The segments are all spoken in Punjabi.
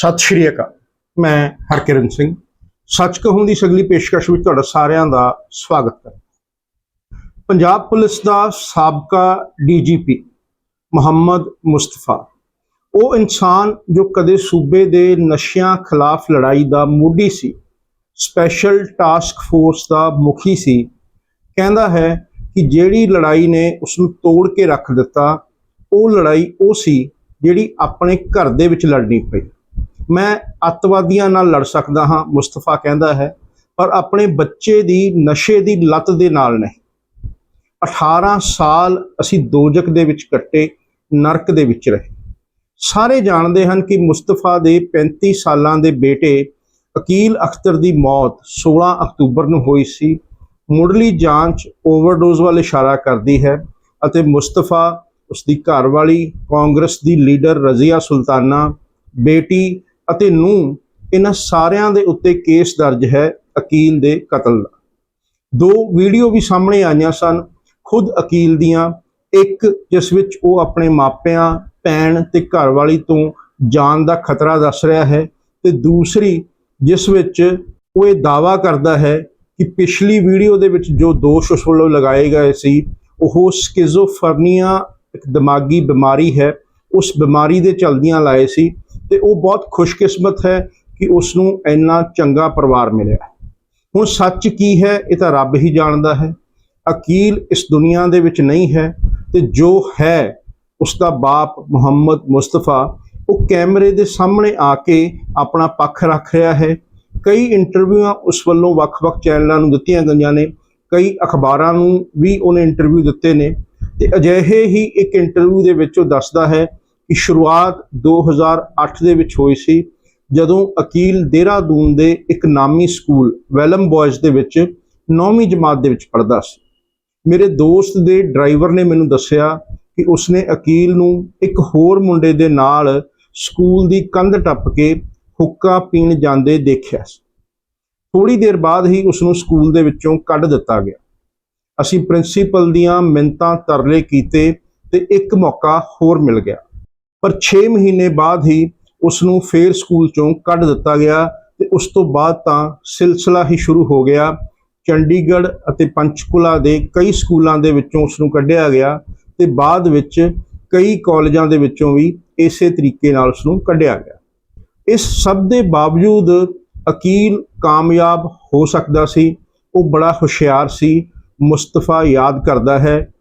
ਸਤਿ ਸ਼੍ਰੀ ਅਕਾਲ। ਮੈਂ ਹਰਕਿਰਨ ਸਿੰਘ। ਸੱਚ ਕਹੂੰ ਦੀ ਸਗਲੀ ਪੇਸ਼ਕਸ਼ ਵਿੱਚ ਤੁਹਾਡਾ ਸਾਰਿਆਂ ਦਾ ਸਵਾਗਤ ਹੈ। ਪੰਜਾਬ ਪੁਲਿਸ ਦਾ ਸਾਬਕਾ ਡੀਜੀਪੀ ਮੁਹੰਮਦ ਮੁਸਤਫਾ। ਉਹ ਇਨਸਾਨ ਜੋ ਕਦੇ ਸੂਬੇ ਦੇ ਨਸ਼ਿਆਂ ਖਿਲਾਫ ਲੜਾਈ ਦਾ ਮੋਢੀ ਸੀ ਸਪੈਸ਼ਲ ਟਾਸਕ ਫੋਰਸ ਦਾ ਮੁਖੀ ਸੀ, ਕਹਿੰਦਾ ਹੈ ਕਿ ਜਿਹੜੀ ਲੜਾਈ ਨੇ ਉਸ ਨੂੰ ਤੋੜ ਕੇ ਰੱਖ ਦਿੱਤਾ, ਉਹ ਲੜਾਈ ਉਹ ਸੀ ਜਿਹੜੀ ਆਪਣੇ ਘਰ ਦੇ ਵਿੱਚ ਲੜਨੀ ਪਈ। ਮੈਂ ਅੱਤਵਾਦੀਆਂ ਨਾਲ ਲੜ ਸਕਦਾ ਹਾਂ, ਮੁਸਤਫਾ ਕਹਿੰਦਾ ਹੈ, ਪਰ ਆਪਣੇ ਬੱਚੇ ਦੀ, ਨਸ਼ੇ ਦੀ ਲਤ ਦੇ ਨਾਲ ਨਹੀਂ। 18 ਸਾਲ ਅਸੀਂ ਦੋਜਕ ਦੇ ਵਿੱਚ ਕੱਟੇ, ਨਰਕ ਦੇ ਵਿੱਚ ਰਹੇ। ਸਾਰੇ ਜਾਣਦੇ ਹਨ ਕਿ ਮੁਸਤਫਾ ਦੇ 35 ਸਾਲਾਂ ਦੇ ਬੇਟੇ ਅਕੀਲ ਅਖਤਰ ਦੀ ਮੌਤ 16 ਅਕਤੂਬਰ ਨੂੰ ਹੋਈ ਸੀ। ਮੁੱਢਲੀ ਜਾਂਚ ਓਵਰਡੋਜ਼ ਵੱਲ ਇਸ਼ਾਰਾ ਕਰਦੀ ਹੈ ਅਤੇ ਮੁਸਤਫਾ ਉਸ ਦੀ ਘਰਵਾਲੀ ਕਾਂਗਰਸ ਦੀ ਲੀਡਰ ਰਜ਼ੀਆ ਸੁਲਤਾਨਾ, ਬੇਟੀ ਅਤੇ ਨੂੰ ਇਹਨਾਂ ਸਾਰਿਆਂ ਦੇ ਉੱਤੇ ਕੇਸ ਦਰਜ ਹੈ ਅਕੀਲ ਦੇ ਕਤਲ ਦਾ। ਦੋ ਵੀਡੀਓ ਵੀ ਸਾਹਮਣੇ ਆਈਆਂ ਸਨ, ਖੁਦ ਅਕੀਲ ਦੀਆਂ, ਇੱਕ ਜਿਸ ਵਿੱਚ ਉਹ ਆਪਣੇ ਮਾਪਿਆਂ, ਭੈਣ ਤੇ ਘਰਵਾਲੀ ਤੋਂ ਜਾਨ ਦਾ ਖਤਰਾ ਦੱਸ ਰਿਹਾ ਹੈ ਤੇ ਦੂਸਰੀ ਜਿਸ ਵਿੱਚ ਉਹ ਇਹ ਦਾਵਾ ਕਰਦਾ ਹੈ ਕਿ ਪਿਛਲੀ ਵੀਡੀਓ ਦੇ ਵਿੱਚ ਜੋ ਦੋਸ਼ ਉਸ ਵੱਲੋਂ ਲਗਾਏ ਗਏ ਸੀ, ਉਹ ਸਕਿਜ਼ੋਫਰਨੀਆ ਇੱਕ ਦਿਮਾਗੀ ਬਿਮਾਰੀ ਹੈ, ਉਸ ਬਿਮਾਰੀ ਦੇ ਚਲਦਿਆਂ ਲਾਏ ਸੀ। ਤੇ ਉਹ ਬਹੁਤ ਖੁਸ਼ਕਿਸਮਤ ਹੈ ਕਿ ਉਸ ਨੂੰ ਇੰਨਾ ਚੰਗਾ ਪਰਿਵਾਰ ਮਿਲਿਆ ਹੁਣ ਸੱਚ ਕੀ ਹੈ, ਇਹ ਤਾਂ ਰੱਬ ਹੀ ਜਾਣਦਾ ਹੈ। ਅਕੀਲ ਇਸ ਦੁਨੀਆ ਦੇ ਵਿੱਚ ਨਹੀਂ ਹੈ ਤੇ ਜੋ ਹੈ ਉਸ ਦਾ ਬਾਪ ਮੁਹੰਮਦ ਮੁਸਤਫਾ, ਉਹ ਕੈਮਰੇ ਦੇ ਸਾਹਮਣੇ ਆ ਕੇ ਆਪਣਾ ਪੱਖ ਰੱਖ ਰਿਹਾ ਹੈ। ਕਈ ਇੰਟਰਵਿਊਆਂ ਉਸ ਵੱਲੋਂ ਵੱਖ-ਵੱਖ ਚੈਨਲਾਂ ਨੂੰ ਦਿੱਤੀਆਂ ਗਈਆਂ ਨੇ। ਕਈ ਅਖਬਾਰਾਂ ਨੂੰ ਵੀ ਉਹਨੇ ਇੰਟਰਵਿਊ ਦਿੱਤੇ ਨੇ। ਤੇ ਅਜਿਹੇ ਹੀ ਇੱਕ ਇੰਟਰਵਿਊ ਦੇ ਵਿੱਚ ਉਹ ਦੱਸਦਾ ਹੈ ਸ਼ੁਰੂਆਤ 2008 ਦੇ ਵਿੱਚ ਹੋਈ ਸੀ, ਜਦੋਂ ਅਕੀਲ ਦੇਹਰਾਦੂਨ ਦੇ ਇੱਕ ਨਾਮੀ ਸਕੂਲ ਵੈਲਮ ਬॉयਜ਼ ਦੇ ਵਿੱਚ 9ਵੀਂ ਜਮਾਤ ਦੇ ਵਿੱਚ ਪੜ੍ਹਦਾ ਸੀ। ਮੇਰੇ ਦੋਸਤ ਦੇ ਡਰਾਈਵਰ ਨੇ ਮੈਨੂੰ ਦੱਸਿਆ ਕਿ ਉਸਨੇ ਅਕੀਲ ਨੂੰ ਇੱਕ ਹੋਰ ਮੁੰਡੇ ਦੇ ਨਾਲ ਸਕੂਲ ਦੀ ਕੰਧ ਟੱਪ ਕੇ ਹੁੱਕਾ ਪੀਣ ਜਾਂਦੇ ਦੇਖਿਆ ਸੀ। ਥੋੜੀ ਦੇਰ ਬਾਅਦ ਹੀ ਉਸ ਨੂੰ ਸਕੂਲ ਦੇ ਵਿੱਚੋਂ ਕੱਢ ਦਿੱਤਾ ਗਿਆ। ਅਸੀਂ ਪ੍ਰਿੰਸੀਪਲ ਦੀਆਂ ਮਿੰਤਾਂ ਤਰਲੇ ਕੀਤੇ ਤੇ ਇੱਕ ਮੌਕਾ ਹੋਰ ਮਿਲ ਗਿਆ। ਪਰ 6 ਮਹੀਨੇ ਬਾਅਦ ਹੀ ਉਸ ਨੂੰ ਫੇਰ ਸਕੂਲ ਚੋਂ ਕੱਢ ਦਿੱਤਾ ਗਿਆ ਤੇ ਉਸ ਤੋਂ ਬਾਅਦ ਤਾਂ ਸਿਲਸਿਲਾ ਹੀ ਸ਼ੁਰੂ ਹੋ ਗਿਆ। ਚੰਡੀਗੜ੍ਹ ਅਤੇ ਪੰਚਕੁਲਾ ਦੇ ਕਈ ਸਕੂਲਾਂ ਦੇ ਵਿੱਚੋਂ ਉਸ ਨੂੰ ਕੱਢਿਆ ਗਿਆ ਤੇ ਬਾਅਦ ਵਿੱਚ ਕਈ ਕਾਲਜਾਂ ਦੇ ਵਿੱਚੋਂ ਵੀ ਇਸੇ ਤਰੀਕੇ ਨਾਲ ਉਸ ਨੂੰ ਕੱਢਿਆ ਗਿਆ। ਇਸ ਸਭ ਦੇ ਬਾਵਜੂਦ ਅਕੀਲ ਕਾਮਯਾਬ ਹੋ ਸਕਦਾ ਸੀ। ਉਹ ਬੜਾ ਹੁਸ਼ਿਆਰ ਸੀ, ਮੁਸਤਫਾ ਯਾਦ ਕਰਦਾ ਹੈ।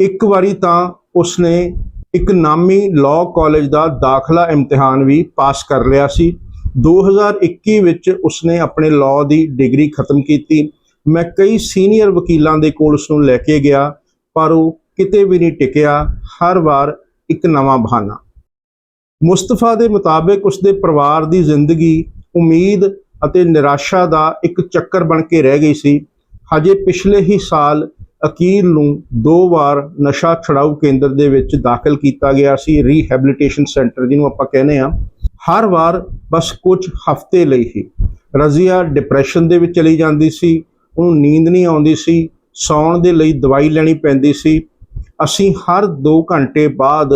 ਇੱਕ ਵਾਰੀ ਤਾਂ ਉਸਨੇ ਇੱਕ ਨਾਮੀ ਲਾਅ ਕਾਲਜ ਦਾ ਦਾਖਲਾ ਇਮਤਿਹਾਨ ਵੀ ਪਾਸ ਕਰ ਲਿਆ ਸੀ। 2021 ਵਿੱਚ ਉਸਨੇ ਆਪਣੇ ਲਾਅ ਦੀ ਡਿਗਰੀ ਖਤਮ ਕੀਤੀ। ਮੈਂ ਕਈ ਸੀਨੀਅਰ ਵਕੀਲਾਂ ਦੇ ਕੋਲ ਉਸ ਨੂੰ ਲੈ ਕੇ ਗਿਆ, ਪਰ ਉਹ ਕਿਤੇ ਵੀ ਨਹੀਂ ਟਿਕਿਆ। ਹਰ ਵਾਰ ਇੱਕ ਨਵਾਂ ਬਹਾਨਾ। ਮੁਸਤਫਾ ਦੇ ਮੁਤਾਬਕ ਉਸਦੇ ਪਰਿਵਾਰ ਦੀ ਜ਼ਿੰਦਗੀ, ਉਮੀਦ ਅਤੇ ਨਿਰਾਸ਼ਾ ਦਾ ਇੱਕ ਚੱਕਰ ਬਣ ਕੇ ਰਹਿ ਗਈ ਸੀ। ਹਜੇ ਪਿਛਲੇ ਹੀ ਸਾਲ ਅਕੀਲ ਨੂੰ ਦੋ ਵਾਰ ਨਸ਼ਾ ਛੁਡਾਊ ਕੇਂਦਰ ਦੇ ਵਿੱਚ ਦਾਖਲ ਕੀਤਾ ਗਿਆ ਸੀ ਰੀਹੈਬਿਲਿਟੇਸ਼ਨ ਸੈਂਟਰ ਜਿਹਨੂੰ ਆਪਾਂ ਕਹਿੰਦੇ ਆ ਹਰ ਵਾਰ ਬਸ ਕੁਝ ਹਫ਼ਤੇ ਲਈ ਹੀ ਰਜ਼ੀਆ ਡਿਪਰੈਸ਼ਨ ਦੇ ਵਿੱਚ ਚਲੀ ਜਾਂਦੀ ਸੀ, ਉਹਨੂੰ ਨੀਂਦ ਨਹੀਂ ਆਉਂਦੀ ਸੀ, ਸੌਣ ਦੇ ਲਈ ਦਵਾਈ ਲੈਣੀ ਪੈਂਦੀ ਸੀ। ਅਸੀਂ ਹਰ 2 ਘੰਟੇ ਬਾਅਦ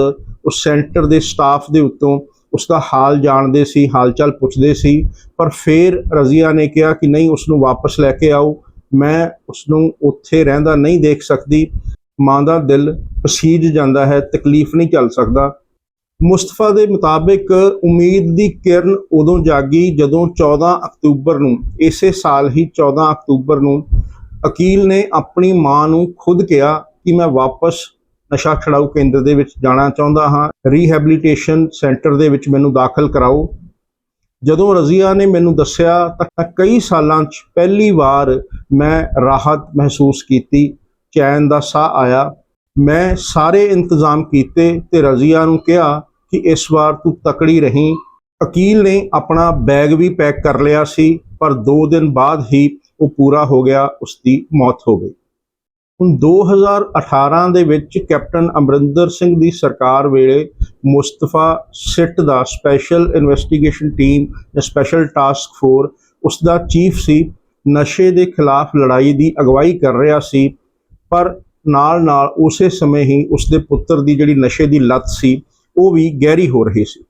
ਉਸ ਸੈਂਟਰ ਦੇ ਸਟਾਫ ਦੇ ਉੱਤੋਂ ਉਸ ਦਾ ਹਾਲ ਜਾਣਦੇ ਸੀ ਹਾਲਚਾਲ ਪੁੱਛਦੇ ਸੀ, ਪਰ ਫਿਰ ਰਜ਼ੀਆ ਨੇ ਕਿਹਾ ਕਿ ਨਹੀਂ ਉਸ ਨੂੰ ਵਾਪਸ ਲੈ ਕੇ ਆਓ। ਮੈਂ ਉਸ ਨੂੰ ਉੱਥੇ ਰਹਿੰਦਾ ਨਹੀਂ ਦੇਖ ਸਕਦੀ। ਮਾਂ ਦਾ ਦਿਲ ਪਸੀਜ ਜਾਂਦਾ ਹੈ, ਤਕਲੀਫ ਨਹੀਂ ਚੱਲ ਸਕਦਾ। ਮੁਸਤਫਾ ਦੇ ਮੁਤਾਬਿਕ ਉਮੀਦ ਦੀ ਕਿਰਨ ਉਦੋਂ ਜਾਗੀ ਜਦੋਂ 14 ਅਕਤੂਬਰ ਨੂੰ, ਇਸੇ ਸਾਲ ਹੀ 14 ਅਕਤੂਬਰ ਨੂੰ ਅਕੀਲ ਨੇ ਆਪਣੀ ਮਾਂ ਨੂੰ ਖੁਦ ਕਿਹਾ ਕਿ ਮੈਂ ਵਾਪਸ ਨਸ਼ਾ ਛਡਾਊ ਕੇਂਦਰ ਦੇ ਵਿੱਚ ਜਾਣਾ ਚਾਹੁੰਦਾ ਹਾਂ। ਰੀਹੈਬਿਲਿਟੇਸ਼ਨ ਸੈਂਟਰ ਦੇ ਵਿੱਚ ਮੈਨੂੰ ਦਾਖਲ ਕਰਾਓ। ਜਦੋਂ ਰਜ਼ੀਆ ਨੇ ਮੈਨੂੰ ਦੱਸਿਆ ਤਾਂ ਕਈ ਸਾਲਾਂ 'ਚ ਪਹਿਲੀ ਵਾਰ ਮੈਂ ਰਾਹਤ ਮਹਿਸੂਸ ਕੀਤੀ। ਚੈਨ ਦਾ ਸਾਹ ਆਇਆ। ਮੈਂ ਸਾਰੇ ਇੰਤਜ਼ਾਮ ਕੀਤੇ ਤੇ ਰਜ਼ੀਆ ਨੂੰ ਕਿਹਾ ਕਿ ਇਸ ਵਾਰ ਤੂੰ ਤਕੜੀ ਰਹੀਂ। ਅਕੀਲ ਨੇ ਆਪਣਾ ਬੈਗ ਵੀ ਪੈਕ ਕਰ ਲਿਆ ਸੀ, ਪਰ 2 ਦਿਨ ਬਾਅਦ ਹੀ ਉਹ ਪੂਰਾ ਹੋ ਗਿਆ ਉਸ ਦੀ ਮੌਤ ਹੋ ਗਈ। ਹੁਣ 2018 ਦੇ ਵਿੱਚ ਕੈਪਟਨ ਅਮਰਿੰਦਰ ਸਿੰਘ ਦੀ ਸਰਕਾਰ ਵੇਲੇ ਮੁਸਤਫਾ ਸਿੱਟ ਦਾ ਸਪੈਸ਼ਲ ਇਨਵੈਸਟੀਗੇਸ਼ਨ ਟੀਮ ਜਾਂ ਸਪੈਸ਼ਲ ਟਾਸਕ ਫੋਰ ਉਸ ਦਾ ਚੀਫ ਸੀ, ਨਸ਼ੇ ਦੇ ਖਿਲਾਫ ਲੜਾਈ ਦੀ ਅਗਵਾਈ ਕਰ ਰਿਹਾ ਸੀ, ਪਰ ਨਾਲ ਨਾਲ ਉਸੇ ਸਮੇਂ ਹੀ ਉਸ ਦੇ ਪੁੱਤਰ ਦੀ ਜਿਹੜੀ ਨਸ਼ੇ ਦੀ ਲਤ ਸੀ, ਉਹ ਵੀ ਗਹਿਰੀ ਹੋ ਰਹੀ ਸੀ।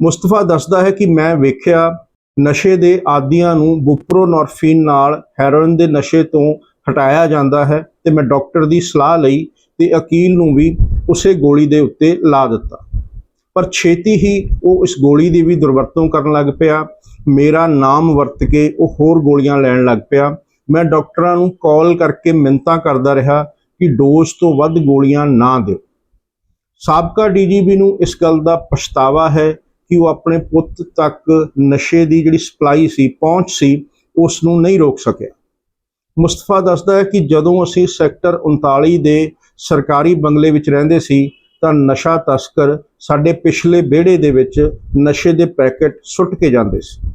ਮੁਸਤਫਾ ਦੱਸਦਾ ਹੈ ਕਿ ਮੈਂ ਵੇਖਿਆ ਨਸ਼ੇ ਦੇ ਆਦੀਆਂ ਨੂੰ ਬੁਪਰੋਨੋਰਫਿਨ ਨਾਲ ਹੈਰੋਇਨ ਦੇ ਨਸ਼ੇ ਤੋਂ ਹਟਾਇਆ ਜਾਂਦਾ ਹੈ ਤੇ ਮੈਂ ਡਾਕਟਰ ਦੀ ਸਲਾਹ ਲਈ ਤੇ ਅਕੀਲ ਨੂੰ ਵੀ ਉਸੇ ਗੋਲੀ ਦੇ ਉੱਤੇ ਲਾ ਦਿੱਤਾ। ਪਰ ਛੇਤੀ ਹੀ ਉਹ ਇਸ ਗੋਲੀ ਦੀ ਵੀ ਦੁਰਵਰਤੋਂ ਕਰਨ ਲੱਗ ਪਿਆ। ਮੇਰਾ ਨਾਮ ਵਰਤ ਕੇ ਉਹ ਹੋਰ ਗੋਲੀਆਂ ਲੈਣ ਲੱਗ ਪਿਆ। ਮੈਂ ਡਾਕਟਰਾਂ ਨੂੰ ਕਾਲ ਕਰਕੇ ਮਿੰਨਤਾਂ ਕਰਦਾ ਰਿਹਾ ਕਿ ਡੋਜ਼ ਤੋਂ ਵੱਧ ਗੋਲੀਆਂ ਨਾ ਦਿਓ। ਸਾਬਕਾ ਡੀਜੀਪੀ ਨੂੰ ਇਸ ਗੱਲ ਦਾ ਪਛਤਾਵਾ ਹੈ ਕਿ ਉਹ ਆਪਣੇ ਪੁੱਤ ਤੱਕ ਨਸ਼ੇ ਦੀ ਜਿਹੜੀ ਸਪਲਾਈ ਸੀ, ਪਹੁੰਚ ਸੀ, ਉਸ ਨੂੰ ਨਹੀਂ ਰੋਕ ਸਕਿਆ। ਮੁਸਤਫਾ ਦੱਸਦਾ ਹੈ ਕਿ ਜਦੋਂ ਅਸੀਂ ਸੈਕਟਰ 39 ਦੇ ਸਰਕਾਰੀ ਬੰਗਲੇ ਵਿੱਚ ਰਹਿੰਦੇ ਸੀ, ਤਾਂ ਨਸ਼ਾ ਤਸਕਰ ਸਾਡੇ ਪਿਛਲੇ ਵਿਹੜੇ ਦੇ ਵਿੱਚ ਨਸ਼ੇ ਦੇ ਪੈਕੇਟ ਸੁੱਟ ਕੇ ਜਾਂਦੇ ਸੀ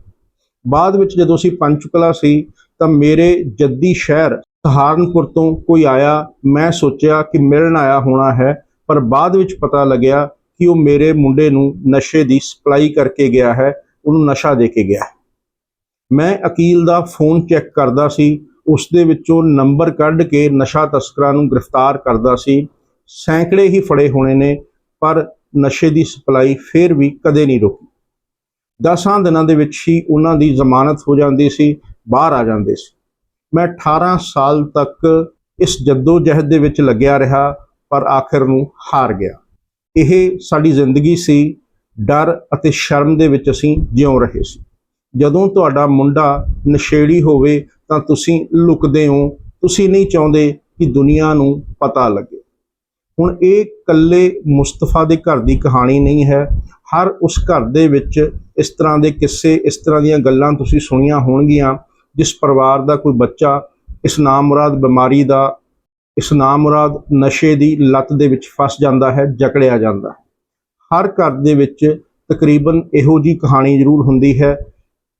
ਬਾਅਦ ਵਿੱਚ ਜਦੋਂ ਅਸੀਂ ਪੰਚਕਲਾ ਸੀ, ਤਾਂ ਮੇਰੇ ਜੱਦੀ ਸ਼ਹਿਰ ਸਹਾਰਨਪੁਰ ਤੋਂ ਕੋਈ ਆਇਆ, ਮੈਂ ਸੋਚਿਆ ਕਿ ਮਿਲਣ ਆਇਆ ਹੋਣਾ ਹੈ, ਪਰ ਬਾਅਦ ਵਿੱਚ ਪਤਾ ਲੱਗਿਆ ਕਿ ਉਹ ਮੇਰੇ ਮੁੰਡੇ ਨੂੰ ਨਸ਼ੇ ਦੀ ਸਪਲਾਈ ਕਰਕੇ ਗਿਆ ਹੈ, ਉਹਨੂੰ ਨਸ਼ਾ ਦੇ ਕੇ ਗਿਆ ਹੈ। ਮੈਂ ਅਕੀਲ ਦਾ ਫੋਨ ਚੈੱਕ ਕਰਦਾ ਸੀ ਉਸ ਦੇ ਵਿੱਚੋਂ ਨੰਬਰ ਕੱਢ ਕੇ ਨਸ਼ਾ ਤਸਕਰਾਂ ਨੂੰ ਗ੍ਰਿਫਤਾਰ ਕਰਦਾ ਸੀ। ਸੈਂਕੜੇ ਹੀ ਫੜੇ ਹੋਣੇ ਨੇ, ਪਰ ਨਸ਼ੇ ਦੀ ਸਪਲਾਈ ਫੇਰ ਵੀ ਕਦੇ ਨਹੀਂ ਰੁਕੀ। ਦਸਾਂ ਦਿਨਾਂ ਦੇ ਵਿੱਚ ਹੀ ਉਹਨਾਂ ਦੀ ਜ਼ਮਾਨਤ ਹੋ ਜਾਂਦੀ ਸੀ, ਬਾਹਰ ਆ ਜਾਂਦੇ ਸੀ। ਮੈਂ 18 ਸਾਲ ਤੱਕ ਇਸ ਜੱਦੋ ਜਹਿਦ ਦੇ ਵਿੱਚ ਲੱਗਿਆ ਰਿਹਾ, ਪਰ ਆਖਿਰ ਨੂੰ ਹਾਰ ਗਿਆ। ਇਹ ਸਾਡੀ ਜ਼ਿੰਦਗੀ ਸੀ, ਡਰ ਅਤੇ ਸ਼ਰਮ ਦੇ ਵਿੱਚ ਅਸੀਂ ਜਿਉਂ ਰਹੇ ਸੀ। ਜਦੋਂ ਤੁਹਾਡਾ ਮੁੰਡਾ ਨਸ਼ੇੜੀ ਹੋਵੇ ਤਾਂ ਤੁਸੀਂ ਲੁਕਦੇ ਹੋ, ਤੁਸੀਂ ਨਹੀਂ ਚਾਹੁੰਦੇ ਕਿ ਦੁਨੀਆ ਨੂੰ ਪਤਾ ਲੱਗੇ। ਹੁਣ ਇਹ ਕੱਲੇ ਮੁਸਤਫਾ ਦੇ ਘਰ ਦੀ ਕਹਾਣੀ ਨਹੀਂ ਹੈ। ਹਰ ਉਸ ਘਰ ਦੇ ਵਿੱਚ ਇਸ ਤਰ੍ਹਾਂ ਦੇ ਕਿੱਸੇ, ਇਸ ਤਰ੍ਹਾਂ ਦੀਆਂ ਗੱਲਾਂ ਤੁਸੀਂ ਸੁਣੀਆਂ ਹੋਣਗੀਆਂ। ਜਿਸ ਪਰਿਵਾਰ ਦਾ ਕੋਈ ਬੱਚਾ ਇਸ ਨਾਮੁਰਾਦ ਬਿਮਾਰੀ ਦਾ, ਇਸ ਨਾਮੁਰਾਦ ਨਸ਼ੇ ਦੀ ਲੱਤ ਦੇ ਵਿੱਚ ਫਸ ਜਾਂਦਾ ਹੈ, ਜਕੜਿਆ ਜਾਂਦਾ ਹੈ। ਹਰ ਘਰ ਦੇ ਵਿੱਚ ਤਕਰੀਬਨ ਇਹੋ ਜੀ ਕਹਾਣੀ ਜ਼ਰੂਰ ਹੁੰਦੀ ਹੈ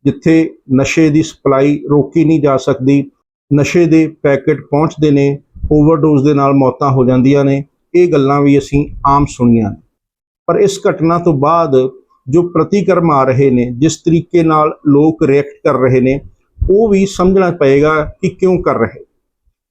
ਜਿੱਥੇ ਨਸ਼ੇ ਦੀ ਸਪਲਾਈ ਰੋਕੀ ਨਹੀਂ ਜਾ ਸਕਦੀ, ਨਸ਼ੇ ਦੇ ਪੈਕੇਟ ਪਹੁੰਚਦੇ ਨੇ, ਓਵਰਡੋਜ਼ ਦੇ ਨਾਲ ਮੌਤਾਂ ਹੋ ਜਾਂਦੀਆਂ ਨੇ, ਇਹ ਗੱਲਾਂ ਵੀ ਅਸੀਂ ਆਮ ਸੁਣੀਆਂ ਨੇ। ਪਰ ਇਸ ਘਟਨਾ ਤੋਂ ਬਾਅਦ ਜੋ ਪ੍ਰਤੀਕਰਮ ਆ ਰਹੇ ਨੇ, ਜਿਸ ਤਰੀਕੇ ਨਾਲ ਲੋਕ ਰਿਐਕਟ ਕਰ ਰਹੇ ਨੇ, ਉਹ ਵੀ ਸਮਝਣਾ ਪਏਗਾ ਕਿ ਕਿਉਂ ਕਰ ਰਹੇ।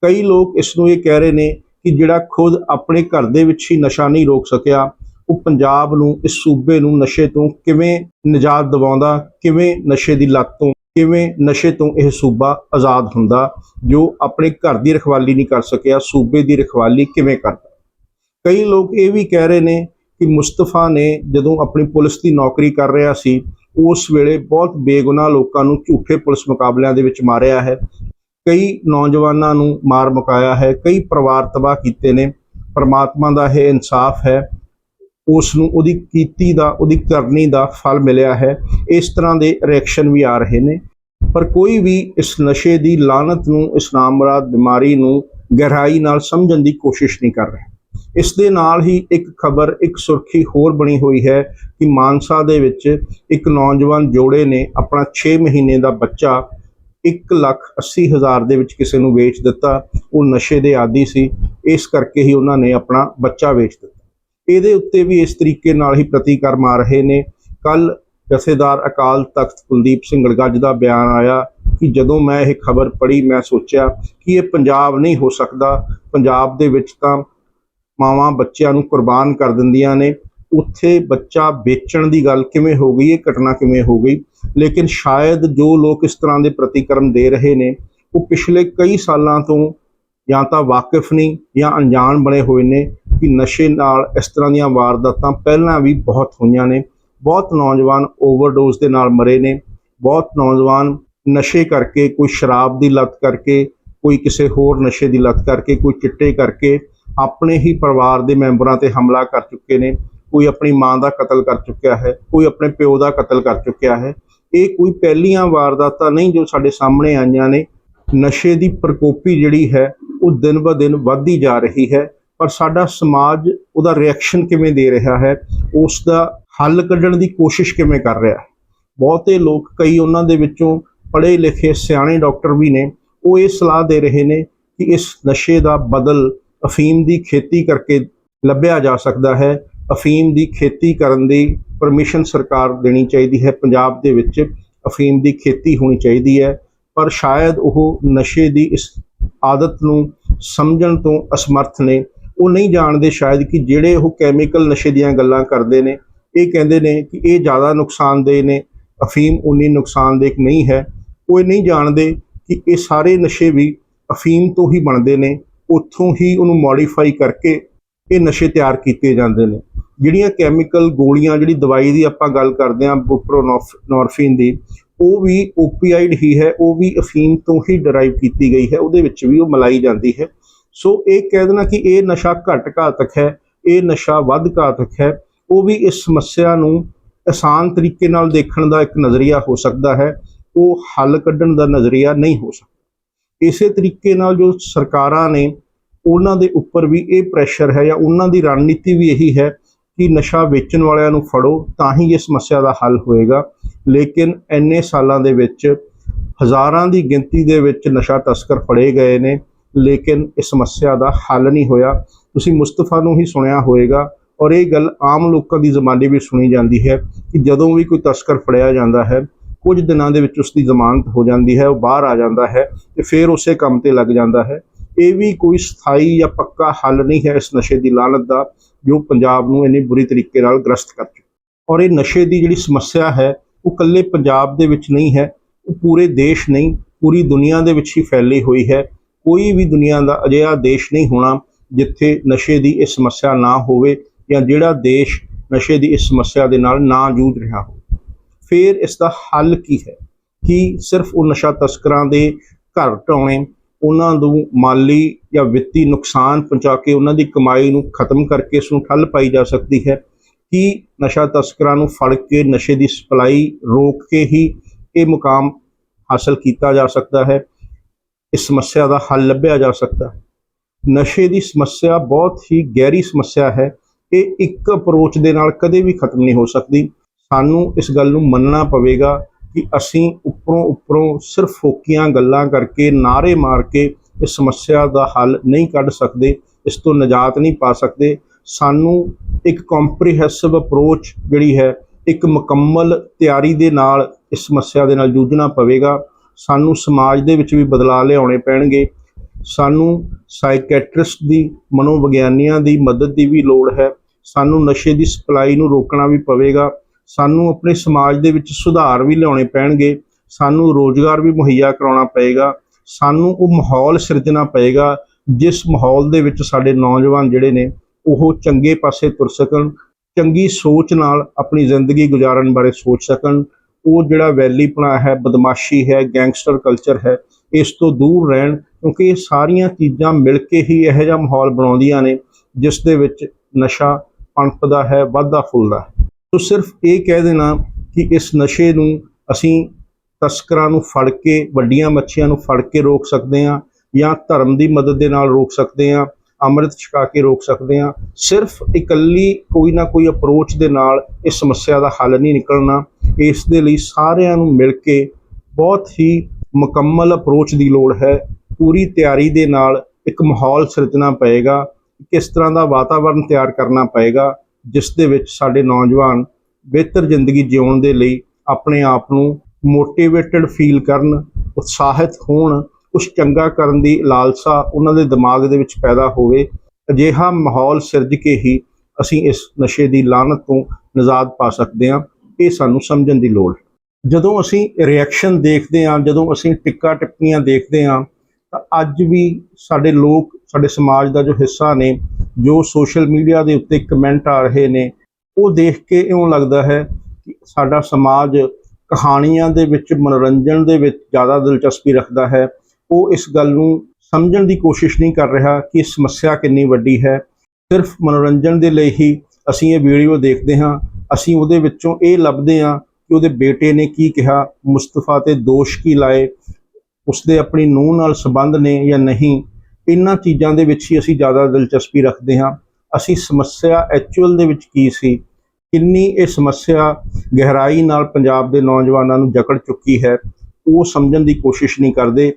ਕਈ ਲੋਕ ਇਸ ਨੂੰ ਇਹ ਕਹਿ ਰਹੇ ਨੇ ਕਿ ਜਿਹੜਾ ਖੁਦ ਆਪਣੇ ਘਰ ਦੇ ਵਿੱਚ ਹੀ ਨਸ਼ਾ ਨਹੀਂ ਰੋਕ ਸਕਿਆ ਉਹ ਪੰਜਾਬ ਨੂੰ, ਇਸ ਸੂਬੇ ਨੂੰ ਨਸ਼ੇ ਤੋਂ ਕਿਵੇਂ ਨਿਜਾਤ ਦਿਵਾਉਂਦਾ, ਕਿਵੇਂ ਨਸ਼ੇ ਦੀ ਲੱਤ ਤੋਂ, ਕਿਵੇਂ ਨਸ਼ੇ ਤੋਂ ਇਹ ਸੂਬਾ ਆਜ਼ਾਦ ਹੁੰਦਾ, ਜੋ ਆਪਣੇ ਘਰ ਦੀ ਰਖਵਾਲੀ ਨਹੀਂ ਕਰ ਸਕਿਆ, ਸੂਬੇ ਦੀ ਰਖਵਾਲੀ ਕਿਵੇਂ ਕਰਦਾ? ਕਈ ਲੋਕ ਇਹ ਵੀ ਕਹਿ ਰਹੇ ਨੇ ਕਿ ਮੁਸਤਫਾ ਨੇ ਜਦੋਂ ਆਪਣੀ ਪੁਲਿਸ ਦੀ ਨੌਕਰੀ ਕਰ ਰਿਹਾ ਸੀ, ਉਸ ਵੇਲੇ ਬਹੁਤ ਬੇਗੁਨਾਹ ਲੋਕਾਂ ਨੂੰ ਝੂਠੇ ਪੁਲਿਸ ਮੁਕਾਬਲਿਆਂ ਦੇ ਵਿੱਚ ਮਾਰਿਆ ਹੈ। ਕਈ ਨੌਜਵਾਨਾਂ ਨੂੰ ਮਾਰ ਮੁਕਾਇਆ ਹੈ, ਕਈ ਪਰਿਵਾਰ ਤਬਾਹ ਕੀਤੇ ਨੇ। ਪਰਮਾਤਮਾ ਦਾ ਇਹ ਇਨਸਾਫ ਹੈ ਉਸ ਨੂੰ ਉਹਦੀ ਕੀਤੀ ਦਾ, ਉਹਦੀ ਕਰਨੀ ਦਾ ਫਲ ਮਿਲਿਆ ਹੈ। ਇਸ ਤਰ੍ਹਾਂ ਦੇ ਰਿਐਕਸ਼ਨ ਵੀ ਆ ਰਹੇ ਨੇ। ਪਰ ਕੋਈ ਵੀ ਇਸ ਨਸ਼ੇ ਦੀ ਲਾਨਤ ਨੂੰ, ਇਸ ਨਾਮਰਾਦ ਬਿਮਾਰੀ ਨੂੰ ਗਹਿਰਾਈ ਨਾਲ ਸਮਝਣ ਦੀ ਕੋਸ਼ਿਸ਼ ਨਹੀਂ ਕਰ ਰਿਹਾ। ਇਸ ਦੇ ਨਾਲ ਹੀ ਇੱਕ ਖਬਰ, ਇੱਕ ਸੁਰਖੀ ਹੋਰ ਬਣੀ ਹੋਈ ਹੈ ਕਿ ਮਾਨਸਾ ਦੇ ਵਿੱਚ ਇੱਕ ਨੌਜਵਾਨ ਜੋੜੇ ਨੇ ਆਪਣਾ 6 ਮਹੀਨੇ ਦਾ ਬੱਚਾ 1 ਲੱਖ 80 ਹਜ਼ਾਰ ਦੇ ਵਿੱਚ ਕਿਸੇ ਨੂੰ ਵੇਚ ਦਿੱਤਾ। ਉਹ ਨਸ਼ੇ ਦੇ ਆਦੀ ਸੀ। ਇਸ ਕਰਕੇ ਹੀ ਉਹਨਾਂ ਨੇ ਆਪਣਾ ਬੱਚਾ ਵੇਚ ਦਿੱਤਾ। ਇਹਦੇ ਉੱਤੇ ਵੀ ਇਸ ਤਰੀਕੇ ਨਾਲ ਹੀ ਪ੍ਰਤੀਕਰਮ ਆ ਰਹੇ ਨੇ। ਕੱਲ ਜਥੇਦਾਰ ਅਕਾਲ ਤਖਤ ਕੁਲਦੀਪ ਸਿੰਘ ਗੜਗੱਜ ਦਾ ਬਿਆਨ ਆਇਆ ਕਿ ਜਦੋਂ ਮੈਂ ਇਹ ਖਬਰ ਪੜ੍ਹੀ, ਮੈਂ ਸੋਚਿਆ ਕਿ ਇਹ ਪੰਜਾਬ ਨਹੀਂ ਹੋ ਸਕਦਾ। ਪੰਜਾਬ ਦੇ ਵਿੱਚ ਤਾਂ ਮਾਵਾਂ ਬੱਚਿਆਂ ਨੂੰ ਕੁਰਬਾਨ ਕਰ ਦਿੰਦੀਆਂ ਨੇ। ਉੱਥੇ ਬੱਚਾ ਵੇਚਣ ਦੀ ਗੱਲ ਕਿਵੇਂ ਹੋ ਗਈ, ਇਹ ਘਟਨਾ ਕਿਵੇਂ ਹੋ ਗਈ? ਲੇਕਿਨ ਸ਼ਾਇਦ ਜੋ ਲੋਕ ਇਸ ਤਰ੍ਹਾਂ ਦੇ ਪ੍ਰਤੀਕਰਮ ਦੇ ਰਹੇ ਨੇ, ਉਹ ਪਿਛਲੇ ਕਈ ਸਾਲਾਂ ਤੋਂ ਜਾਂ ਤਾਂ ਵਾਕਿਫ ਨਹੀਂ ਜਾਂ ਅਣਜਾਣ ਬਣੇ ਹੋਏ ਨੇ। ਕਿ ਨਸ਼ੇ ਨਾਲ ਇਸ ਤਰ੍ਹਾਂ ਦੀਆਂ ਵਾਰਦਾਤਾਂ ਪਹਿਲਾਂ ਵੀ ਬਹੁਤ ਹੋਈਆਂ ਨੇ, ਬਹੁਤ ਨੌਜਵਾਨ ਓਵਰਡੋਜ਼ ਦੇ ਨਾਲ ਮਰੇ ਨੇ, ਬਹੁਤ ਨੌਜਵਾਨ ਨਸ਼ੇ ਕਰਕੇ, ਕੋਈ ਸ਼ਰਾਬ ਦੀ ਲਤ ਕਰਕੇ, ਕੋਈ ਕਿਸੇ ਹੋਰ ਨਸ਼ੇ ਦੀ ਲਤ ਕਰਕੇ, ਕੋਈ ਚਿੱਟੇ ਕਰਕੇ ਆਪਣੇ ਹੀ ਪਰਿਵਾਰ ਦੇ ਮੈਂਬਰਾਂ ਤੇ ਹਮਲਾ ਕਰ ਚੁੱਕੇ ਨੇ, ਕੋਈ ਆਪਣੀ ਮਾਂ ਦਾ ਕਤਲ ਕਰ ਚੁੱਕਿਆ ਹੈ, ਕੋਈ ਆਪਣੇ ਪਿਓ ਦਾ ਕਤਲ ਕਰ ਚੁੱਕਿਆ ਹੈ। ਇਹ ਕੋਈ ਪਹਿਲੀਆਂ ਵਾਰਦਾਤਾਂ ਨਹੀਂ ਜੋ ਸਾਡੇ ਸਾਹਮਣੇ ਆਈਆਂ ਨੇ। ਨਸ਼ੇ ਦੀ ਪ੍ਰਕੋਪੀ ਜਿਹੜੀ ਹੈ, ਉਹ ਦਿਨ ਬ ਦਿਨ ਵੱਧਦੀ ਜਾ ਰਹੀ ਹੈ। ਪਰ ਸਾਡਾ ਸਮਾਜ ਉਹਦਾ ਰਿਐਕਸ਼ਨ ਕਿਵੇਂ ਦੇ ਰਿਹਾ ਹੈ ਉਸ ਦਾ ਹੱਲ ਕੱਢਣ ਦੀ ਕੋਸ਼ਿਸ਼ ਕਿਵੇਂ ਕਰ ਰਿਹਾ ਹੈ? ਬਹੁਤੇ ਲੋਕ, ਕਈ ਉਹਨਾਂ ਦੇ ਵਿੱਚੋਂ ਪੜ੍ਹੇ ਲਿਖੇ ਸਿਆਣੇ ਡਾਕਟਰ ਵੀ ਨੇ, ਉਹ ਇਹ ਸਲਾਹ ਦੇ ਰਹੇ ਨੇ ਕਿ ਇਸ ਨਸ਼ੇ ਦਾ ਬਦਲ ਅਫੀਮ ਦੀ ਖੇਤੀ ਕਰਕੇ ਲੱਭਿਆ ਜਾ ਸਕਦਾ ਹੈ। ਅਫੀਮ ਦੀ ਖੇਤੀ ਕਰਨ ਦੀ ਪਰਮਿਸ਼ਨ ਸਰਕਾਰ ਦੇਣੀ ਚਾਹੀਦੀ ਹੈ। ਪੰਜਾਬ ਦੇ ਵਿੱਚ ਅਫੀਮ ਦੀ ਖੇਤੀ ਹੋਣੀ ਚਾਹੀਦੀ ਹੈ। ਪਰ ਸ਼ਾਇਦ ਉਹ ਨਸ਼ੇ ਦੀ ਇਸ ਆਦਤ ਨੂੰ ਸਮਝਣ ਤੋਂ ਅਸਮਰਥ ਨੇ। ਉਹ ਨਹੀਂ ਜਾਣਦੇ ਸ਼ਾਇਦ ਕਿ ਜਿਹੜੇ ਉਹ ਕੈਮੀਕਲ ਨਸ਼ੇ ਦੀਆਂ ਗੱਲਾਂ ਕਰਦੇ ਨੇ, ਇਹ ਕਹਿੰਦੇ ਨੇ ਕਿ ਇਹ ਜ਼ਿਆਦਾ ਨੁਕਸਾਨਦੇਹ ਨੇ, ਅਫੀਮ ਉਨੀ ਨੁਕਸਾਨਦੇਹ ਨਹੀਂ ਹੈ। ਉਹ ਇਹ ਨਹੀਂ ਜਾਣਦੇ ਕਿ ਇਹ ਸਾਰੇ ਨਸ਼ੇ ਵੀ ਅਫੀਮ ਤੋਂ ਹੀ ਬਣਦੇ ਨੇ, ਉੱਥੋਂ ਹੀ ਉਹਨੂੰ ਮੋਡੀਫਾਈ ਕਰਕੇ ਇਹ ਨਸ਼ੇ ਤਿਆਰ ਕੀਤੇ ਜਾਂਦੇ ਨੇ। ਜਿਹੜੀਆਂ ਕੈਮੀਕਲ ਗੋਲੀਆਂ, ਜਿਹੜੀ ਦਵਾਈ ਦੀ ਆਪਾਂ ਗੱਲ ਕਰਦੇ ਹਾਂ ਬੁਪਰੋਨੋਰਫਿਨ ਦੀ, ਉਹ ਵੀ ਓਪੀਆਈਡ ਹੀ ਹੈ, ਉਹ ਵੀ ਅਫੀਮ ਤੋਂ ਹੀ ਡਰਾਈਵ ਕੀਤੀ ਗਈ ਹੈ, ਉਹਦੇ ਵਿੱਚ ਵੀ ਉਹ ਮਲਾਈ ਜਾਂਦੀ ਹੈ। ਸੋ ਇਹ ਕਹਿ ਦੇਣਾ ਕਿ ਇਹ ਨਸ਼ਾ ਘੱਟ ਘਾਤਕ ਹੈ, ਇਹ ਨਸ਼ਾ ਵੱਧ ਘਾਤਕ ਹੈ, ਉਹ ਵੀ ਇਸ ਸਮੱਸਿਆ ਨੂੰ ਆਸਾਨ ਤਰੀਕੇ ਨਾਲ ਦੇਖਣ ਦਾ ਇੱਕ ਨਜ਼ਰੀਆ ਹੋ ਸਕਦਾ ਹੈ, ਉਹ ਹੱਲ ਕੱਢਣ ਦਾ ਨਜ਼ਰੀਆ ਨਹੀਂ ਹੋ ਸਕਦਾ। ਇਸੇ ਤਰੀਕੇ ਨਾਲ ਜੋ ਸਰਕਾਰਾਂ ਨੇ, ਉਹਨਾਂ ਦੇ ਉੱਪਰ ਵੀ ਇਹ ਪ੍ਰੈਸ਼ਰ ਹੈ ਜਾਂ ਉਹਨਾਂ ਦੀ ਰਣਨੀਤੀ ਵੀ ਇਹੀ ਹੈ ਕਿ ਨਸ਼ਾ ਵੇਚਣ ਵਾਲਿਆਂ ਨੂੰ ਫੜੋ, ਤਾਂ ਹੀ ਇਹ ਸਮੱਸਿਆ ਦਾ ਹੱਲ ਹੋਏਗਾ। ਲੇਕਿਨ ਇੰਨੇ ਸਾਲਾਂ ਦੇ ਵਿੱਚ ਹਜ਼ਾਰਾਂ ਦੀ ਗਿਣਤੀ ਦੇ ਵਿੱਚ ਨਸ਼ਾ ਤਸਕਰ ਫੜੇ ਗਏ ਨੇ ਲੇਕਿਨ ਇਸ ਸਮੱਸਿਆ ਦਾ ਹੱਲ ਨਹੀਂ ਹੋਇਆ। ਤੁਸੀਂ ਮੁਸਤਫਾ ਨੂੰ ਹੀ ਸੁਣਿਆ ਹੋਵੇਗਾ ਔਰ ਇਹ ਗੱਲ ਆਮ ਲੋਕਾਂ ਦੀ ਜ਼ਮਾਨੇ ਵੀ ਸੁਣੀ ਜਾਂਦੀ ਹੈ ਕਿ ਜਦੋਂ ਵੀ ਕੋਈ ਤਸਕਰ ਫੜਿਆ ਜਾਂਦਾ ਹੈ, ਕੁਝ ਦਿਨਾਂ ਦੇ ਵਿੱਚ ਉਸ ਦੀ ਜ਼ਮਾਨਤ ਹੋ ਜਾਂਦੀ ਹੈ, ਉਹ ਬਾਹਰ ਆ ਜਾਂਦਾ ਹੈ ਤੇ ਫਿਰ ਉਸੇ ਕੰਮ ਤੇ ਲੱਗ ਜਾਂਦਾ ਹੈ। ਇਹ ਵੀ ਕੋਈ ਸਥਾਈ ਜਾਂ ਪੱਕਾ ਹੱਲ ਨਹੀਂ ਹੈ ਇਸ ਨਸ਼ੇ ਦੀ ਲਾਲਤ ਦਾ, ਜੋ ਪੰਜਾਬ ਨੂੰ ਇੰਨੀ ਬੁਰੀ ਤਰੀਕੇ ਨਾਲ ਗ੍ਰਸਤ ਕਰ ਚੁੱਕੀ ਔਰ ਇਹ ਨਸ਼ੇ ਦੀ ਜਿਹੜੀ ਸਮੱਸਿਆ ਹੈ, ਉਹ ਇਕੱਲੇ ਪੰਜਾਬ ਦੇ ਵਿੱਚ ਨਹੀਂ ਹੈ, ਉਹ ਪੂਰੇ ਦੇਸ਼ ਨਹੀਂ, ਪੂਰੀ ਦੁਨੀਆ ਦੇ ਵਿੱਚ ਹੀ ਫੈਲੀ ਹੋਈ ਹੈ। ਕੋਈ ਵੀ ਦੁਨੀਆ ਦਾ ਅਜਿਹਾ ਦੇਸ਼ ਨਹੀਂ ਹੋਣਾ ਜਿੱਥੇ ਨਸ਼ੇ ਦੀ ਇਹ ਸਮੱਸਿਆ ਨਾ ਹੋਵੇ ਜਾਂ ਜਿਹੜਾ ਦੇਸ਼ ਨਸ਼ੇ ਦੀ ਇਸ ਸਮੱਸਿਆ ਦੇ ਨਾਲ ਨਾ ਜੂਝ ਰਿਹਾ ਹੋਵੇ। ਫਿਰ ਇਸ ਦਾ ਹੱਲ ਕੀ ਹੈ? ਕਿ ਸਿਰਫ ਉਹ ਨਸ਼ਾ ਤਸਕਰਾਂ ਦੇ ਘਰ ਢਾਉਣੇ ਉਹਨਾਂ ਨੂੰ ਮਾਲੀ ਜਾਂ ਵਿੱਤੀ ਨੁਕਸਾਨ ਪਹੁੰਚਾ ਕੇ ਉਹਨਾਂ ਦੀ ਕਮਾਈ ਨੂੰ ਖਤਮ ਕਰਕੇ ਇਸ ਨੂੰ ਠੱਲ ਪਾਈ ਜਾ ਸਕਦੀ ਹੈ? ਕਿ ਨਸ਼ਾ ਤਸਕਰਾਂ ਨੂੰ ਫੜ ਕੇ ਨਸ਼ੇ ਦੀ ਸਪਲਾਈ ਰੋਕ ਕੇ ਹੀ ਇਹ ਮੁਕਾਮ ਹਾਸਲ ਕੀਤਾ ਜਾ ਸਕਦਾ ਹੈ? ਇਸ ਸਮੱਸਿਆ ਦਾ ਹੱਲ ਲੱਭਿਆ ਜਾ ਸਕਦਾ। ਨਸ਼ੇ ਦੀ ਸਮੱਸਿਆ ਬਹੁਤ ਹੀ ਗਹਿਰੀ ਸਮੱਸਿਆ ਹੈ। ਇਹ ਇੱਕ ਅਪਰੋਚ ਦੇ ਨਾਲ ਕਦੇ ਵੀ ਖਤਮ ਨਹੀਂ ਹੋ ਸਕਦੀ। ਸਾਨੂੰ ਇਸ ਗੱਲ ਨੂੰ ਮੰਨਣਾ ਪਵੇਗਾ ਕਿ ਅਸੀਂ ਉੱਪਰੋਂ ਉੱਪਰੋਂ ਸਿਰਫ ਫੋਕੀਆਂ ਗੱਲਾਂ ਕਰਕੇ ਨਾਰੇ ਮਾਰ ਕੇ ਇਸ ਸਮੱਸਿਆ ਦਾ ਹੱਲ ਨਹੀਂ ਕੱਢ ਸਕਦੇ, ਇਸ ਤੋਂ ਨਜਾਤ ਨਹੀਂ ਪਾ ਸਕਦੇ। ਸਾਨੂੰ ਇੱਕ ਕੰਪਰੀਹੈਂਸਿਵ ਅਪਰੋਚ ਜਿਹੜੀ ਹੈ, ਇੱਕ ਮੁਕੰਮਲ ਤਿਆਰੀ ਦੇ ਨਾਲ ਇਸ ਸਮੱਸਿਆ ਦੇ ਨਾਲ ਜੂਝਣਾ ਪਵੇਗਾ। ਸਾਨੂੰ ਸਮਾਜ ਦੇ ਵਿੱਚ ਵੀ ਬਦਲਾਅ ਲਿਆਉਣੇ ਪੈਣਗੇ। ਸਾਨੂੰ ਸਾਈਕੈਟ੍ਰਿਸਟ ਦੀ, ਮਨੋਵਿਗਿਆਨੀਆਂ ਦੀ ਮਦਦ ਦੀ ਵੀ ਲੋੜ ਹੈ। ਸਾਨੂੰ ਨਸ਼ੇ ਦੀ ਸਪਲਾਈ ਨੂੰ ਰੋਕਣਾ ਵੀ ਪਵੇਗਾ। ਸਾਨੂੰ ਆਪਣੇ ਸਮਾਜ ਦੇ ਵਿੱਚ ਸੁਧਾਰ ਵੀ ਲਿਆਉਣੇ ਪੈਣਗੇ। ਸਾਨੂੰ ਰੋਜ਼ਗਾਰ ਵੀ ਮੁਹੱਈਆ ਕਰਾਉਣਾ ਪਏਗਾ। ਸਾਨੂੰ ਉਹ ਮਾਹੌਲ ਸਿਰਜਣਾ ਪਏਗਾ, ਜਿਸ ਮਾਹੌਲ ਦੇ ਵਿੱਚ ਸਾਡੇ ਨੌਜਵਾਨ ਜਿਹੜੇ ਨੇ, ਉਹ ਚੰਗੇ ਪਾਸੇ ਤੁਰ ਸਕਣ, ਚੰਗੀ ਸੋਚ ਨਾਲ ਆਪਣੀ ਜ਼ਿੰਦਗੀ ਗੁਜ਼ਾਰਨ ਬਾਰੇ ਸੋਚ ਸਕਣ। ਉਹ ਜਿਹੜਾ ਵੈਲੀਪਣਾ ਹੈ, ਬਦਮਾਸ਼ੀ ਹੈ, ਗੈਂਗਸਟਰ ਕਲਚਰ ਹੈ, ਇਸ ਤੋਂ ਦੂਰ ਰਹਿਣ ਕਿਉਂਕਿ ਇਹ ਸਾਰੀਆਂ ਚੀਜ਼ਾਂ ਮਿਲ ਕੇ ਹੀ ਇਹੋ ਜਿਹਾ ਮਾਹੌਲ ਬਣਾਉਂਦੀਆਂ ਨੇ, ਜਿਸ ਦੇ ਵਿੱਚ ਨਸ਼ਾ ਪਣਪਦਾ ਹੈ, ਵਾਧਾ ਫੁੱਲਦਾ ਹੈ। ਸੋ ਸਿਰਫ ਇਹ ਕਹਿ ਦੇਣਾ ਕਿ ਇਸ ਨਸ਼ੇ ਨੂੰ ਅਸੀਂ ਤਸਕਰਾਂ ਨੂੰ ਫੜ ਕੇ, ਵੱਡੀਆਂ ਮੱਛੀਆਂ ਨੂੰ ਫੜ ਕੇ ਰੋਕ ਸਕਦੇ ਹਾਂ ਜਾਂ ਧਰਮ ਦੀ ਮਦਦ ਦੇ ਨਾਲ ਰੋਕ ਸਕਦੇ ਹਾਂ। ਅੰਮ੍ਰਿਤ ਛਕਾ ਕੇ ਰੋਕ ਸਕਦੇ ਹਾਂ। ਸਿਰਫ ਇਕੱਲੀ ਕੋਈ ਨਾ ਕੋਈ ਅਪਰੋਚ ਦੇ ਨਾਲ ਇਸ ਸਮੱਸਿਆ ਦਾ ਹੱਲ ਨਹੀਂ ਨਿਕਲਣਾ। ਇਸ ਦੇ ਲਈ ਸਾਰਿਆਂ ਨੂੰ ਮਿਲ ਕੇ ਬਹੁਤ ਹੀ ਮੁਕੰਮਲ ਅਪਰੋਚ ਦੀ ਲੋੜ ਹੈ। ਪੂਰੀ ਤਿਆਰੀ ਦੇ ਨਾਲ ਇੱਕ ਮਾਹੌਲ ਸਿਰਜਣਾ ਪਏਗਾ। ਕਿਸ ਤਰ੍ਹਾਂ ਦਾ ਵਾਤਾਵਰਣ ਤਿਆਰ ਕਰਨਾ ਪਏਗਾ, ਜਿਸ ਦੇ ਵਿੱਚ ਸਾਡੇ ਨੌਜਵਾਨ ਬਿਹਤਰ ਜ਼ਿੰਦਗੀ ਜਿਉਣ ਦੇ ਲਈ ਆਪਣੇ ਆਪ ਨੂੰ ਮੋਟੀਵੇਟਡ ਫੀਲ ਕਰਨ, ਉਤਸ਼ਾਹਿਤ ਹੋਣ ਕੁਝ ਚੰਗਾ ਕਰਨ ਦੀ ਲਾਲਸਾ ਉਹਨਾਂ ਦੇ ਦਿਮਾਗ ਦੇ ਵਿੱਚ ਪੈਦਾ ਹੋਵੇ, ਅਜਿਹਾ ਮਾਹੌਲ ਸਿਰਜ ਕੇ ਹੀ ਅਸੀਂ ਇਸ ਨਸ਼ੇ ਦੀ ਲਾਨਤ ਤੋਂ ਨਜ਼ਾਦ ਪਾ ਸਕਦੇ ਹਾਂ, ਇਹ ਸਾਨੂੰ ਸਮਝਣ ਦੀ ਲੋੜ ਜਦੋਂ ਅਸੀਂ ਰਿਐਕਸ਼ਨ ਦੇਖਦੇ ਹਾਂ, ਜਦੋਂ ਅਸੀਂ ਟਿੱਕਾ ਟਿੱਪਣੀਆਂ ਦੇਖਦੇ ਹਾਂ, ਤਾਂ ਅੱਜ ਵੀ ਸਾਡੇ ਲੋਕ, ਸਾਡੇ ਸਮਾਜ ਦਾ ਜੋ ਹਿੱਸਾ ਨੇ, ਜੋ ਸੋਸ਼ਲ ਮੀਡੀਆ ਦੇ ਉੱਤੇ ਕਮੈਂਟ ਆ ਰਹੇ ਨੇ, ਉਹ ਦੇਖ ਕੇ ਇਉਂ ਲੱਗਦਾ ਹੈ ਕਿ ਸਾਡਾ ਸਮਾਜ ਕਹਾਣੀਆਂ ਦੇ ਵਿੱਚ, ਮਨੋਰੰਜਨ ਦੇ ਵਿੱਚ ਜ਼ਿਆਦਾ ਦਿਲਚਸਪੀ ਰੱਖਦਾ ਹੈ ਉਹ ਇਸ ਗੱਲ ਨੂੰ ਸਮਝਣ ਦੀ ਕੋਸ਼ਿਸ਼ ਨਹੀਂ ਕਰ ਰਿਹਾ ਕਿ ਇਹ ਸਮੱਸਿਆ ਕਿੰਨੀ ਵੱਡੀ ਹੈ। ਸਿਰਫ ਮਨੋਰੰਜਨ ਦੇ ਲਈ ਹੀ ਅਸੀਂ ਇਹ ਵੀਡੀਓ ਦੇਖਦੇ ਹਾਂ। ਅਸੀਂ ਉਹਦੇ ਵਿੱਚੋਂ ਇਹ ਲੱਭਦੇ ਹਾਂ ਕਿ ਉਹਦੇ ਬੇਟੇ ਨੇ ਕੀ ਕਿਹਾ, ਮੁਸਤਫਾ ਤੇ ਦੋਸ਼ ਕੀ ਲਾਏ, ਉਸਦੇ ਆਪਣੀ ਨੂੰਹ ਨਾਲ ਸੰਬੰਧ ਨੇ ਜਾਂ ਨਹੀਂ। ਇਹਨਾਂ ਚੀਜ਼ਾਂ ਦੇ ਵਿੱਚ ਹੀ ਅਸੀਂ ਜ਼ਿਆਦਾ ਦਿਲਚਸਪੀ ਰੱਖਦੇ ਹਾਂ। ਅਸੀਂ ਸਮੱਸਿਆ ਐਕਚੁਅਲ ਦੇ ਵਿੱਚ ਕੀ ਸੀ? ਕਿੰਨੀ ਇਹ ਸਮੱਸਿਆ ਗਹਿਰਾਈ ਨਾਲ ਪੰਜਾਬ ਦੇ ਨੌਜਵਾਨਾਂ ਨੂੰ ਜਕੜ ਚੁੱਕੀ ਹੈ, ਉਹ ਸਮਝਣ ਦੀ ਕੋਸ਼ਿਸ਼ ਨਹੀਂ ਕਰਦੇ।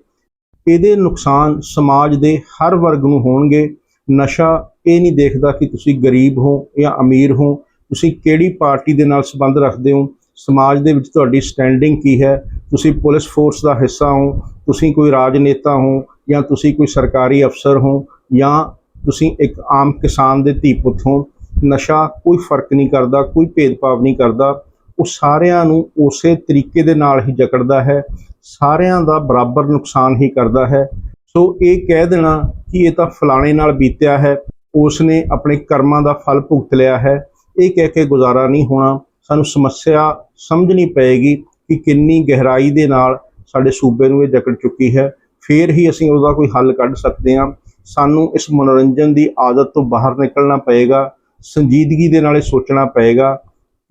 ਇਹਦੇ ਨੁਕਸਾਨ ਸਮਾਜ ਦੇ ਹਰ ਵਰਗ ਨੂੰ ਹੋਣਗੇ। ਨਸ਼ਾ ਇਹ ਨਹੀਂ ਦੇਖਦਾ ਕਿ ਤੁਸੀਂ ਗਰੀਬ ਹੋ ਜਾਂ ਅਮੀਰ ਹੋ। ਤੁਸੀਂ ਕਿਹੜੀ ਪਾਰਟੀ ਦੇ ਨਾਲ ਸੰਬੰਧ ਰੱਖਦੇ ਹੋ? ਸਮਾਜ ਦੇ ਵਿੱਚ ਤੁਹਾਡੀ ਸਟੈਂਡਿੰਗ ਕੀ ਹੈ? ਤੁਸੀਂ ਪੁਲਿਸ ਫੋਰਸ ਦਾ ਹਿੱਸਾ ਹੋ, ਤੁਸੀਂ ਕੋਈ ਰਾਜਨੇਤਾ ਹੋ ਜਾਂ ਤੁਸੀਂ ਕੋਈ ਸਰਕਾਰੀ ਅਫਸਰ ਹੋ ਜਾਂ ਤੁਸੀਂ ਇੱਕ ਆਮ ਕਿਸਾਨ ਦੇ ਧੀ ਪੁੱਤ ਹੋ। ਨਸ਼ਾ ਕੋਈ ਫ਼ਰਕ ਨਹੀਂ ਕਰਦਾ, ਕੋਈ ਭੇਦਭਾਵ ਨਹੀਂ ਕਰਦਾ। ਉਹ ਸਾਰਿਆਂ ਨੂੰ ਉਸੇ ਤਰੀਕੇ ਦੇ ਨਾਲ ਹੀ ਜਕੜਦਾ ਹੈ, ਸਾਰਿਆਂ ਦਾ ਬਰਾਬਰ ਨੁਕਸਾਨ ਹੀ ਕਰਦਾ ਹੈ। ਸੋ ਇਹ ਕਹਿ ਦੇਣਾ ਕਿ ਇਹ ਤਾਂ ਫਲਾਣੇ ਨਾਲ ਬੀਤਿਆ ਹੈ ਉਸ ਨੇ ਆਪਣੇ ਕਰਮਾਂ ਦਾ ਫਲ ਭੁਗਤ ਲਿਆ ਹੈ। ਇਹ ਕਹਿ ਕੇ ਗੁਜ਼ਾਰਾ ਨਹੀਂ ਹੋਣਾ। ਸਾਨੂੰ ਸਮੱਸਿਆ ਸਮਝਣੀ ਪਏਗੀ ਕਿ ਕਿੰਨੀ ਗਹਿਰਾਈ ਦੇ ਨਾਲ ਸਾਡੇ ਸੂਬੇ ਨੂੰ ਇਹ ਜਕੜ ਚੁੱਕੀ ਹੈ। ਫਿਰ ਹੀ ਅਸੀਂ ਉਹਦਾ ਕੋਈ ਹੱਲ ਕੱਢ ਸਕਦੇ ਹਾਂ। ਸਾਨੂੰ ਇਸ ਮਨੋਰੰਜਨ ਦੀ ਆਦਤ ਤੋਂ ਬਾਹਰ ਨਿਕਲਣਾ ਪਏਗਾ। ਸੰਜੀਦਗੀ ਦੇ ਨਾਲ ਇਹ ਸੋਚਣਾ ਪਏਗਾ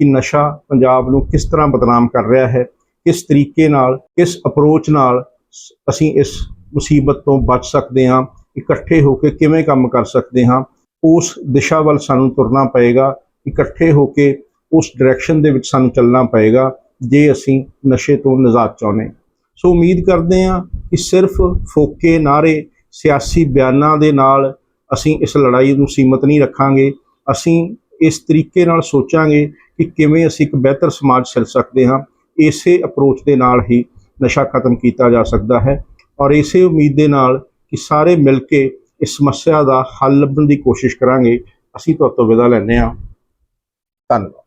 ਕਿ ਨਸ਼ਾ ਪੰਜਾਬ ਨੂੰ ਕਿਸ ਤਰ੍ਹਾਂ ਬਦਨਾਮ ਕਰ ਰਿਹਾ ਹੈ, ਕਿਸ ਤਰੀਕੇ ਨਾਲ, ਕਿਸ ਅਪਰੋਚ ਨਾਲ ਅਸੀਂ ਇਸ ਮੁਸੀਬਤ ਤੋਂ ਬਚ ਸਕਦੇ ਹਾਂ, ਇਕੱਠੇ ਹੋ ਕੇ ਕਿਵੇਂ ਕੰਮ ਕਰ ਸਕਦੇ ਹਾਂ, ਉਸ ਦਿਸ਼ਾ ਵੱਲ ਸਾਨੂੰ ਤੁਰਨਾ ਪਏਗਾ, ਇਕੱਠੇ ਹੋ ਕੇ ਉਸ ਡਾਇਰੈਕਸ਼ਨ ਦੇ ਵਿੱਚ ਸਾਨੂੰ ਚੱਲਣਾ ਪਏਗਾ, ਜੇ ਅਸੀਂ ਨਸ਼ੇ ਤੋਂ ਨਜ਼ਾਤ ਚਾਹੁੰਦੇ ਸੋ ਉਮੀਦ ਕਰਦੇ ਹਾਂ ਕਿ ਸਿਰਫ ਫੋਕੇ ਨਾਰੇ ਸਿਆਸੀ ਬਿਆਨਾਂ ਦੇ ਨਾਲ ਅਸੀਂ ਇਸ ਲੜਾਈ ਨੂੰ ਸੀਮਤ ਨਹੀਂ ਰੱਖਾਂਗੇ, ਅਸੀਂ ਇਸ ਤਰੀਕੇ ਨਾਲ ਸੋਚਾਂਗੇ ਕਿ ਕਿਵੇਂ ਅਸੀਂ ਇੱਕ ਬਿਹਤਰ ਸਮਾਜ ਸਿਰ ਸਕਦੇ ਹਾਂ। ਇਸੇ ਅਪਰੋਚ ਦੇ ਨਾਲ ਹੀ ਨਸ਼ਾ ਖਤਮ ਕੀਤਾ ਜਾ ਸਕਦਾ ਹੈ ਔਰ ਇਸੇ ਉਮੀਦ ਦੇ ਨਾਲ ਕਿ ਸਾਰੇ ਮਿਲ ਕੇ ਇਸ ਸਮੱਸਿਆ ਦਾ ਹੱਲ ਲੱਭਣ ਦੀ ਕੋਸ਼ਿਸ਼ ਕਰਾਂਗੇ। ਅਸੀਂ ਤੁਹਾਡੇ ਤੋਂ ਵਿਦਾ ਲੈਂਦੇ ਹਾਂ। ਧੰਨਵਾਦ।